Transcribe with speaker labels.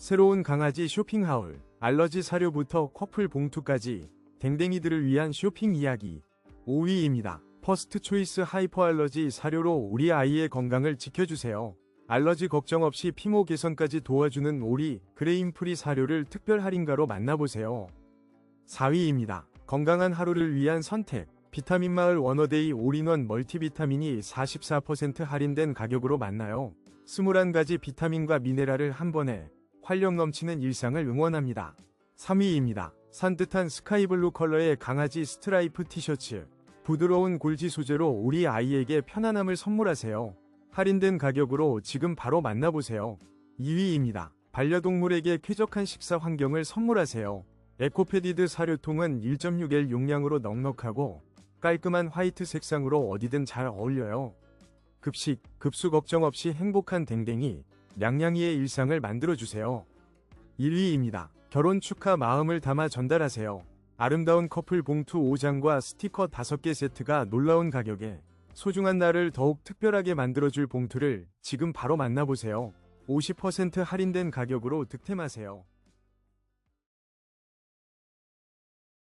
Speaker 1: 새로운 강아지 쇼핑 하울, 알러지 사료부터 커플 봉투까지 댕댕이들을 위한 쇼핑 이야기 5위입니다. 퍼스트 초이스 하이퍼 알러지 사료로 우리 아이의 건강을 지켜주세요. 알러지 걱정 없이 피모 개선까지 도와주는 오리 그레인 프리 사료를 특별 할인가로 만나보세요. 4위입니다. 건강한 하루를 위한 선택. 비타민 마을 원어데이 올인원 멀티비타민이 44% 할인된 가격으로 만나요. 21가지 비타민과 미네랄을 한 번에 활력 넘치는 일상을 응원합니다. 3위입니다. 산뜻한 스카이블루 컬러의 강아지 스트라이프 티셔츠. 부드러운 골지 소재로 우리 아이에게 편안함을 선물하세요. 할인된 가격으로 지금 바로 만나보세요. 2위입니다. 반려동물에게 쾌적한 식사 환경을 선물하세요. 에코페디드 사료통은 1.6L 용량으로 넉넉하고 깔끔한 화이트 색상으로 어디든 잘 어울려요. 급식, 급수 걱정 없이 행복한 댕댕이, 냥냥이의 일상을 만들어주세요. 1위입니다. 결혼 축하 마음을 담아 전달하세요. 아름다운 커플 봉투 5장과 스티커 5개 세트가 놀라운 가격에 소중한 날을 더욱 특별하게 만들어줄 봉투를 지금 바로 만나보세요. 50% 할인된 가격으로 득템하세요.